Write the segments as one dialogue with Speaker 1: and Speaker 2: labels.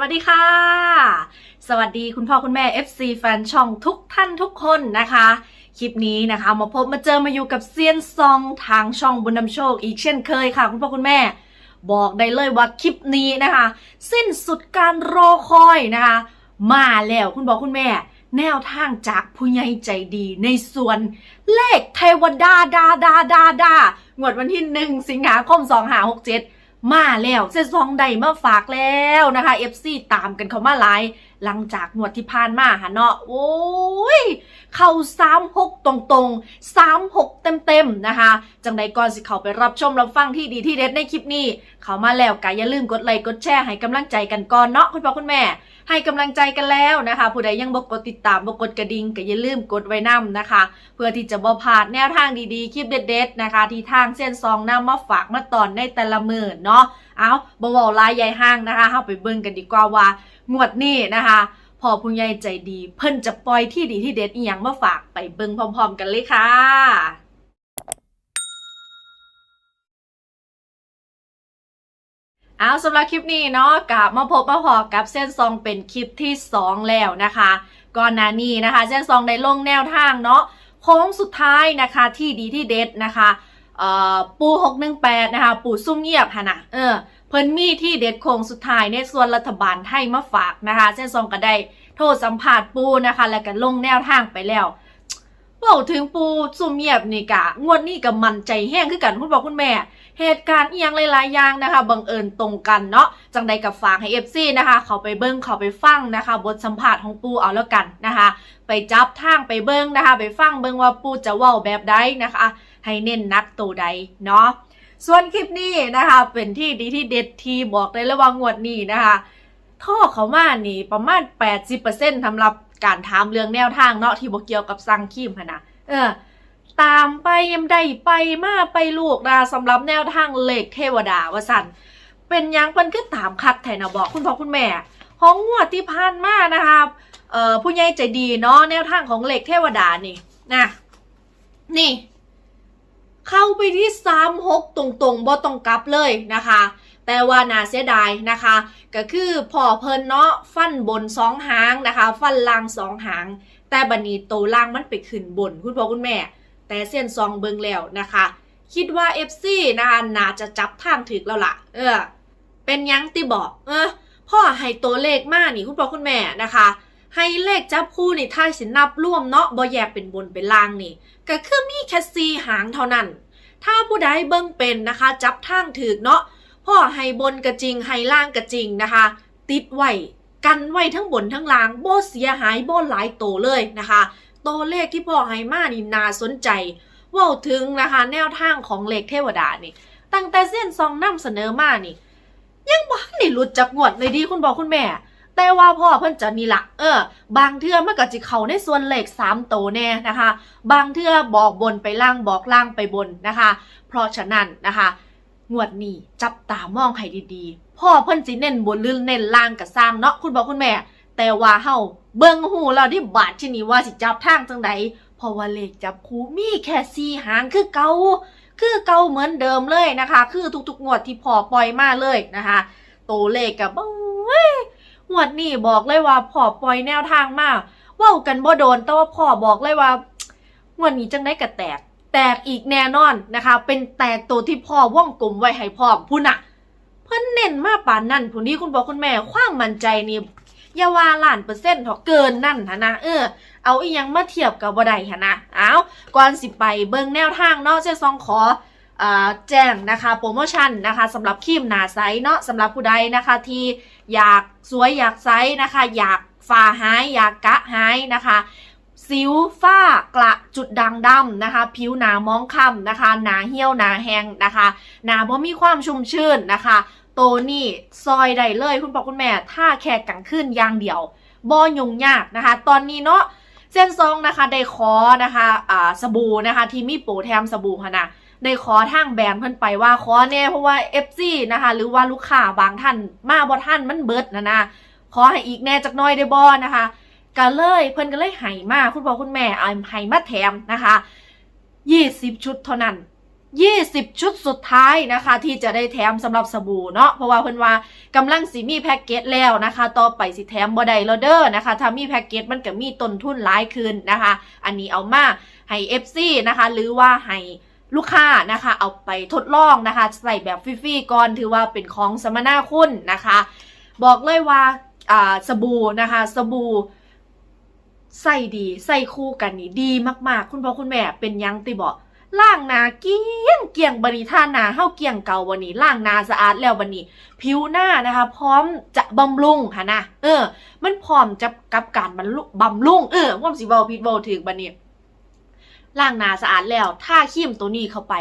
Speaker 1: วัสดีค่ะ สวัสดีคุณพ่อคุณแม่ FC แฟนช่องทุกท่านทุกคนนะคะ คลิปนี้นะคะมาพบมาเจอมาอยู่กับเซียนซองทางช่องบุญนำโชค อีกเช่นเคยค่ะ คุณพ่อคุณแม่ บอกได้เลยว่าคลิปนี้นะคะ สิ้นสุดการรอคอยนะคะ มาแล้วคุณบอกคุณแม่ แนวทางจากผู้ใหญ่ใจดีในส่วนเลขเทวดาดาดาดาดางวดวันที่หนึ่งสิงหาคม2 5 6 7 มาแล้วเซซองใดมาฝากแล้วนะคะ FC ตามกันเขามาหลาย หลังจากงวดที่ผ่านมาหะเนาะโอ้ย เข้า3 6ตรงๆ3 6เต็มๆนะคะ จังใดก่อนสิเขาไปรับชมรับฟังที่ดีที่เด็ดในคลิปนี้ เขามาแล้วก็อย่าลืมกดไลค์กดแชร์ให้กำลังใจกันก่อนเนาะคุณพ่อคุณแม่ ให้กำลังใจกันแล้วนะคะ ผู้ใดยังบ่กดติดตามบ่กดกระดิ่งก็อย่าลืมกดไว้นํนะคะ เพื่อที่จะบ่พลาดแนวทางดีๆคลิปเด็ดๆนะคะ ที่ทางเส้นซองนำมาฝากมาตอนในแต่ละมือเนาะเอาบ่เว้าหลายใหญ่ห้างนะคะเฮาไปเบิ่งกันดีกว่าว่า งวดนี้นะคะพอผู้ใหญ่ใจดี เพิ่นจะปล่อยที่ดีที่เด็ดอีหยังมาฝากไปเบิ่งพร้อม ๆ กันเลยค่ะเอาสำหรับคลิปนี้เนาะกลับมาพบมาพอกับเส้นซองเป็นคลิปที่ 2 แล้วนะคะ ก่อนหน้านี้นะคะ เส้นซองได้ลงแนวทางเนาะโค้งสุดท้ายนะคะที่ดีที่เด็ดนะคะเอ่อปู618นะคะ ปูซุ่มเงียบฮะนะเออ เพิ่นมีที่เด็ดโคงสุดท้ายในส่วนรัฐบาลไทยมาฝากนะคะเส้นซองก็ได้โทษสัมภาษณ์ปูนะคะ แล้วก็ลงแนวทางไปแล้วเว้าถึงปูซุ่มเงียบนี่กะ งวดนี้ก็มันใจแห้งคือกันคุณพ่อคุณแม่ เหตุการณ์เอียงหลายๆอย่างนะคะบังเอิญตรงกันเนาะจังใดกับฝากให้ FC นะคะ เขาไปเบิ้งเขาไปฟังนะคะ บทสัมภาษณ์ของปูเอาแล้วกันนะคะ ไปจับทางไปเบิ้งนะคะ ไปฟังเบิ้งว่าปูจะว้าแบบใดนะคะ ให้เน้นนักตัวใดเนาะ ส่วนคลิปนี้นะคะ เป็นที่ดีที่เด็ดทีบอกได้เลยว่างวดนี้นะคะท่อเขามานี่ประมาณ 80%สำหรับการถามเรื่องแนวทางเนาะที่บอกเกี่ยวกับสั่งคีมนะเออตามไปยังได้ไปมาไปลูกนะสำหรับแนวทางเลขเทวดาวสันเป็นยังเพิ่นคือตามคัดไทยนะบอกคุณพ่อคุณแม่ของงวดที่ผ่านมานะคะเอ่อผู้ใหญ่ใจดีเนาะแนวทางของเหลขเทวดานี่นะนี่ เข้าไปที่สามหกตรงๆบ่ต้องกลับเลยนะคะ แต่ว่าน่าเสียดายนะคะ ก็คือพ่อเพิ่นเนาะฟันบนสองหางนะคะ ฟันล่างสองหาง แต่บัดนี้โตล่างมันไปขึ้นบน คุณพ่อคุณแม่ แต่เส้นซองเบิงแล้วนะคะ คิดว่า FC นะคะน่าจะจับทางถึกแล้วล่ะ เออ เป็นยังติบอก เออพ่อให้ตัวเลขมากนี่คุณพ่อคุณแม่นะคะ ให้เลขจับคู่นี่ถ้าสินับร่วมเนาะบ่แยกเป็นบนเป็นล่างนี่ ก็คือมีแค่ซีหางเท่านั้น ถ้าผู้ใดเบิ่งเป็นนะคะ จับทางถึกเนาะพ่อให้บนกระจริงให้ล่างกระจริงนะคะ ติดไว้กันไว้ทั้งบนทั้งล่างบ่เสียหายบ่หลายโตเลยนะคะตัวเลขที่พ่อให้มานี่น่าสนใจว่าถึงนะคะแนวทางของเลขเทวดานี่ ตั้งแต่เส้นซองนำเสนอมานี่ ยังบ่ทันได้หลุดจากงวดเลยดีคุณบอกคุณแม่ แต่ว่าพ่อเพิ่นจะนี่ละเออ บางเทื่อมันก็จะเข้าในส่วนเลข3โตแน่นะคะ บางเทื่อบอกบนไปล่างบอกล่างไปบนนะคะ เพราะฉะนั้นนะคะงวดนี้จับตามองให้ดีๆ พ่อเพิ่นสิเน้นบนหรือเน้นล่างก็สร้างเนาะคุณบอกคุณแม่ แต่ว่าเฮาเบิ่งหูแล้วที่บาทที่นี่ว่าสิจับทางจังใดเพราะว่าเลขจับคู่มีแค่สี่หางคือเก่าคือเก่าเหมือนเดิมเลยนะคะ คือทุกๆงวดที่พอปล่อยมาเลยนะคะ ตัวเลขกับเบ้ย งวดนี้บอกเลยว่าพอปล่อยแนวทางมาเว้ากันบ่โดนแต่ว่าพ่อบอกเลยว่างวดนี้จังได้กระแตก แตกอีกแน่นอนนะคะ เป็นแตกตัวที่พ่อว่องกลมไว้ให้พร้อพุ่นน่ะ เพิ่นเน้นมาป่านนั่นผู้นี้คุณบอกคุณแม่ความมั่นใจนี่อย่าว่าล้านเปอร์เซ็นต์เถอะเกินนั่นหะนะเออเอาอียังมาเทียบกับบ่ได้หะนะเอาก่อนสิไปเบิ่งแนวทางเนาะเจ๊ซองขออแจ้งนะคะโปรโมชั่นนะคะสำหรับครีมหนาใสเนาะสำหรับผู้ใดนะคะที่ อยากสวยอยากใสนะคะ อยากฝ่าหาย อยากกะหายนะคะสิวฝ้ากระจุดด่างดำนะคะ ผิวหนามองค้ำนะคะ หนาเหี่ยวหนาแห้งนะคะ หนาเพราะมีความชุ่มชื่นนะคะ โตนี่ซอยได้เลยคุณพ่อคุณแม่ ถ้าแค่กลางคืนอย่างเดียวบ่ยุ่งยากนะคะ ตอนนี้เนาะเส้นซองนะคะ ได้ขอนะคะอ่าสบู่นะคะ ที่มีโปรแถมสบู่ค่ะนะ ได้ขอทางแบรนด์เพิ่นไปว่าขอแน่เพราะว่า FC นะคะหรือว่าลูกค้าบางท่านมาบ่ท่านมันเบิดนะนะขอให้อีกแน่จักน้อยได้บ่นะคะก็เลยเพิ่นก็เลยให้มาคุณพ่อคุณแม่เอาให้มาแถมนะคะ20ชุดเท่านั้น20ชุดสุดท้ายนะคะ ที่จะได้แถมสำหรับสบู่เนาะเพราะว่าเพิ่นว่ากำลังสิมีแพ็กเกจแล้วนะคะ ต่อไปสิแถมบ่ได้แล้วเด้อนะคะ ถ้ามีแพ็กเกจมันก็มีต้นทุนหลายขึ้นนะคะ อันนี้เอามาให้ FC นะคะ หรือว่าให้ ลูกค้านะคะ เอาไปทดลองนะคะ ใส่แบบฟรีๆก่อนถือว่าเป็นของสมนาคุณนะคะ บอกเลยว่าอ่าสบู่นะคะสบู่ใส่ดีใส่คู่กันนี่ดีมากๆ คุณพ่อคุณแม่เป็นยังติบอกล่างหนาเกี้ยงเกี่ยงบันท่าหนาเฮาเกี่ยงเก่าวันนี้ล่างหนาสะอาดแล้ววันนี้ ผิวหน้านะคะ พร้อมจะบำรุงค่ะนะเออ มันพร้อมจะกับการบำรุงเออว่าสิเบาผิดเบาถึงบันนี้ ล่างหนาสะอาดแล้วท่าครีมตัวนี้เข้าไป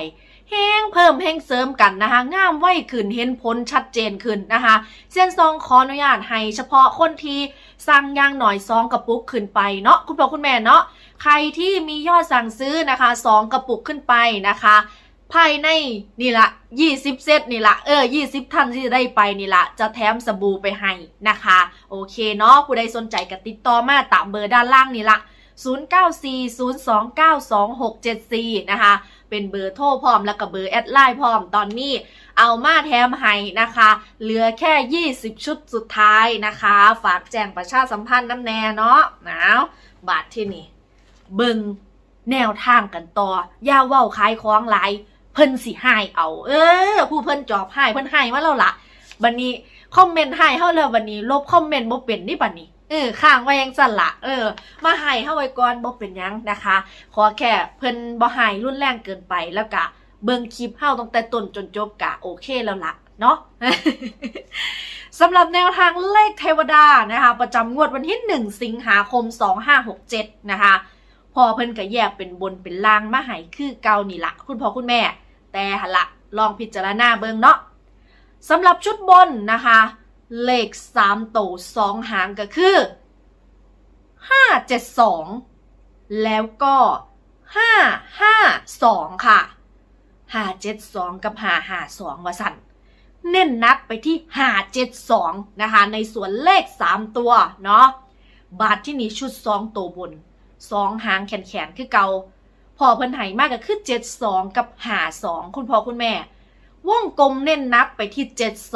Speaker 1: แห้งเพิ่มแห้งเสริมกันนะคะงามไวขึ้นเห็นผลชัดเจนขึ้นนะคะเส้นซองขออนุญาตให้เฉพาะคนที่สั่งย่างหน่อยซองกระปุกขึ้นไปเนาะคุณพ่อคุณแม่เนาะใครที่มียอดสั่งซื้อนะคะสองกระปุกขึ้นไปนะคะภายในนี่ละ20 เซตนี่ละเออ 20 ท่านที่จะได้ไปนี่ละจะแถมสบู่ไปให้นะคะ โอเคเนาะผู้ใดสนใจก็ติดต่อมาตามเบอร์ด้านล่างนี่ละ 0940292674 นะคะ เป็นเบอร์โทรพร้อมแล้วก็เบอร์แอดไลน์พร้อมตอนนี้ เอามาแถมให้นะคะ เหลือแค่ 20 ชุดสุดท้ายนะคะ ฝากแจ้งประชาสัมพันธ์น้ำแน่เนาะหนาวบาทที่นี่ เบิงแนวทางกันต่อ อย่าเว้าขายของหลายเพิ่นสิให้เอา เออ ผู้เพิ่นจอบให้เพิ่นให้มาแล้วละบันนี้คอมเมนต์ให้เฮาแล้วบันนี้ ลบคอมเมนต์บ่เป็นนี่บันนี้ ออข้างไว้ยังสั่นละเออ มาให้เฮาไว้ก่อนบ่เป็นยังนะคะ ขอแค่เพิ่นบ่ให้รุนแรงเกินไปแล้วก็เบิ่งคลิปเฮาตั้งแต่ต้นจนจบกะโอเคแล้วละเนาะสำหรับแนวทางเลขเทวดานะคะ ประจำงวดวันที่ 1 สิงหาคม 2567 นะคะ พอเพิ่นก็แยกเป็นบนเป็นล่างมาให้คือเก่านี่ละคุณพ่อคุณแม่ แต่หละลองพิจารณาเบิ่งเนาะสำหรับชุดบนนะคะ เลขสามตัวสองหางก็คือห้าเจ็ดสองแล้วก็ห้าห้าสองค่ะห้าเจ็ดสองกับห้าห้าสองวะสันเน้นนักไปที่ห้าเจ็ดสองนะคะ ในส่วนเลขสามตัวเนาะบาทที่นี่ชุดสองตัวบนสองหางแขนแขนคือเกาพอเพิ่นไหมากก็คือเจ็ดสองกับห้าสองคุณพ่อคุณแม่ วงกลมเน้นนักไปที่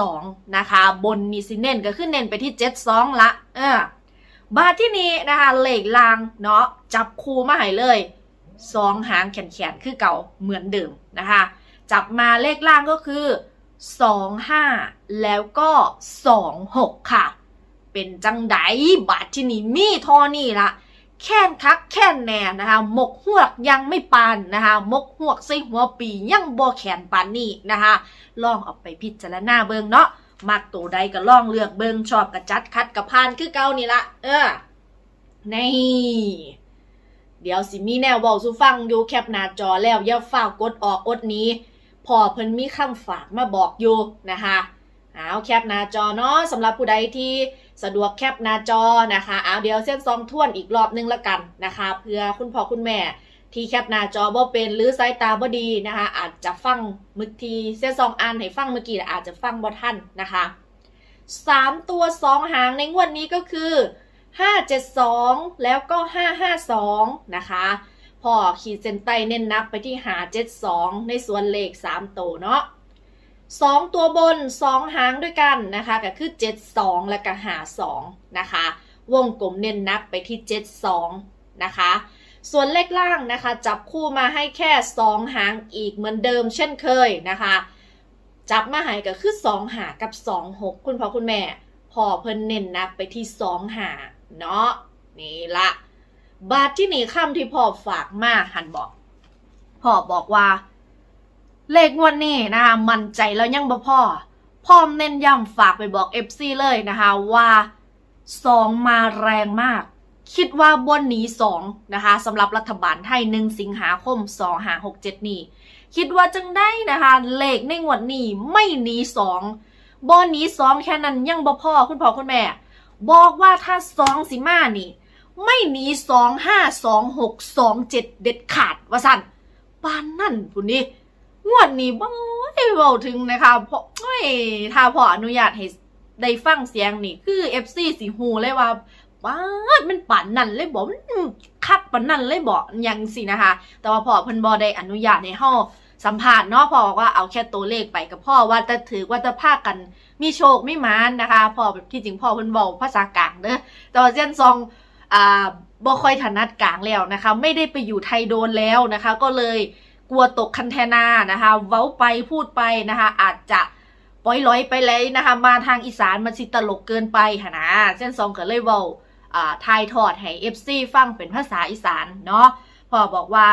Speaker 1: 72 นะคะ บนนี่สิเน้นก็คือเน้นไปที่ 72 ละเออบาทที่นี้นะคะเลขลางเนาะจับคู่มาให้เลย2หางแขนๆคือเก่าเหมือนเดิมนะคะ จับมาเลขล่างก็คือ 2 5 แล้วก็ 2 6 ค่ะ เป็นจังไดบาทที่นี่มีทอนี่ละ แค่นคักแค่นแน่นะคะมกหวกยังไม่ปานนะคะมกหวกใส่หัวปียังบ่แขนปานนี่นะคะลองเอาไปพิจารณาเบิงเนาะมักตัวใดก็ลองเลือกเบิงชอบกระจัดคัดกระพานคือเก่านี่ละเออนี่เดี๋ยวสิมีแนวเว้าสู่ฟังอยู่แคปหน้าจอแล้วอย่าฝ้ากดออกอดนี้พอเพิ่นมีคำฝากมาบอกอยู่นะคะเอาแคปหน้าจอเนาะสำหรับผู้ใดที่ สะดวกแคปหน้าจอนะคะเอาเดี๋ยวเส้นซองท่วนอีกรอบนึงละกันนะคะ เพื่อคุณพ่อคุณแม่ที่แคปหน้าจอบ่เป็นหรือสายตาบ่ดีนะคะ อาจจะฟังมื่อทีเส้นซองอ่านให้ฟังเมื่อกี้อาจจะฟังบ่ทันนะคะสามตัวสองหางในงวดนี้ก็คือ572แล้วก็552นะคะพ่อขีดเส้นใต้เน้นนักไปที่หา72ในส่วนเลข3ตัวเนาะ 2ตัวบน2หางด้วยกันนะคะก็คือ72และก็หา2นะคะ วงกลมเน้นนักไปที่72นะคะ ส่วนเลขล่างนะคะ จับคู่มาให้แค่2หางอีกเหมือนเดิมเช่นเคยนะคะ จับมาให้ก็คือ2หากับ2 6คุณพ่อคุณแม่พอเพิ่นเน้นนักไปที่2หาเนาะนี่ละบาทที่หนีคำที่พ่อฝากมาหันบอกพ่อบอกว่า เลขงวดนี้นะคะมั่นใจแล้วยังบ่พ่อพ่อเน้นย้ำฝากไปบอก FC เลยนะคะว่าสองมาแรงมาก คิดว่าบนหนีสองนะคะสำหรับรัฐบาลไทยหนึ่งสิงหาคมสองหาหกเจ็ดนี่คิดว่าจังได้นะคะเลขในงวดนี้ไม่หนีสองบนหนีสองแค่นั้นยังบ่พ่อคุณพ่อคุณแม่ บอกว่าถ้าสองสิมานี่ไม่หนีสองห้าสองหกสองเจ็ดเด็ดขาดว่าสั่นปานนั่นพุ่นนี่ งวดนี้บ่ได้เว้าถึงนะคะเพราะเอ้ยถ้าพออนุญาตให้ได้ฟังเสียงนี่คือ FC สิฮูเลยว่าว้ามันป่านนั่นเลยบอกมันคักปานนั่นเลยบอกยังสินะคะ แต่ว่าพอเพิ่นบ่ได้อนุญาตให้เฮาสัมภาษณ์เนาะพ่อบอกว่าเอาแค่ตัวเลขไปกับพ่อว่าจะถือว่าจะพากันมีโชคไม่มานนะคะพ่อที่จริงพ่อเพิ่นบอกภาษากลางเด้อแต่ว่าเซียนซองอ่าบ่ค่อยถนัดกลางแล้วนะคะ ไม่ได้ไปอยู่ไทยโดนแล้วนะคะ ก็เลย กลัวตกคันแทนานะคะเว้าไปพูดไปนะคะ อาจจะปล่อยลอยไปเลยนะคะ มาทางอีสานมันสิตลกเกินไปค่ะนะเส้นซองก็เลยเว้าทายทอดให้ FC ฟังเป็นภาษาอีสานเนาะพ่อบอกว่า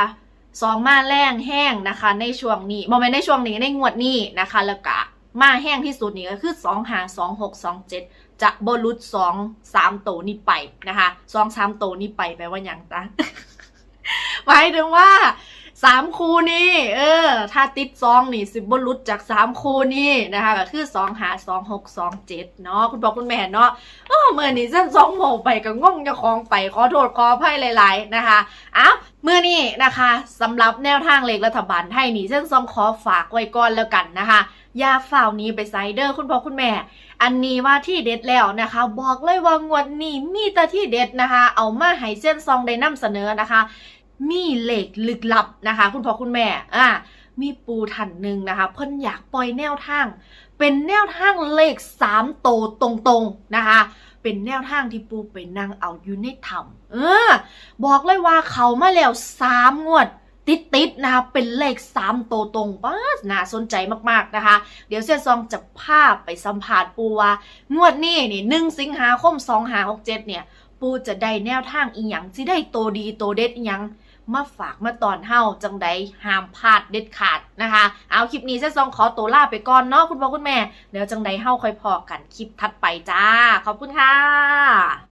Speaker 1: สองมาแรงแห้งนะคะ ในช่วงนี้โมเมนในช่วงนี้ในงวดนี้นะคะ แล้วก็มาแห้งที่สุดนี่ก็คือสองหาสองหกสองเจ็ดจะบรุษสองสามโตนี้ไปนะคะสองสามโตนี้ไปแปลว่าอย่างตะหมายถึงว่า สามคูนี่เออ ถ้าติดซองนี่สิบรุษจากสามคูนี่นะคะก็คือสองหาสองหกสองเจ็ดเนาะคุณพ่อคุณแม่เนาะเออเมื่อนี้เส้นสองโมไปก็งงจะคลองไปขอโทษขออภัยหลาย ๆ นะคะอ้าวเมื่อนี้นะคะสำหรับแนวทางเลขรัฐบาลไทยนี่เส้นซองขอฝากไว้ก่อนแล้วกันนะคะยาฝ่าวนี้ไปไซเดอร์คุณพ่อคุณแม่ อันนี้ว่าที่เด็ดแล้วนะคะ บอกเลยว่างวดนี้มีแต่ที่เด็ดนะคะ เอามาให้เส้นซองได้นำเสนอนะคะ มีเลขลึกลับนะคะ คุณพ่อคุณแม่อ่ามีปูทันหนึ่งนะคะ เพิ่นอยากปล่อยแนวทาง เป็นแนวทางเลขสามโตตรงๆนะคะ เป็นแนวทางที่ปูไปนั่งเอาอยู่ในถ้ำเออ บอกเลยว่าเขามาแล้วสามงวดติดๆนะคะ เป็นเลขสามโตตรงป้าน่าสนใจมากๆนะคะ เดี๋ยวเซียนซองจะพาไปสัมผัสปูว่างวดนี้นี่หนึ่งสิงหาคมสองหาหกเจ็ดเนี่ย ปูจะได้แนวทางอีหยังสิได้โตดีโตเด็ดอีหยัง มาฝากมาตอนเฮาจังใดห้ามพลาดเด็ดขาดนะคะ เอาคลิปนี้เจ๊ซองขอตัวลาไปก่อนเนาะคุณพ่อคุณแม่ เดี๋ยวจังใดเฮาค่อยพอกันคลิปถัดไปจ้า ขอบคุณค่ะ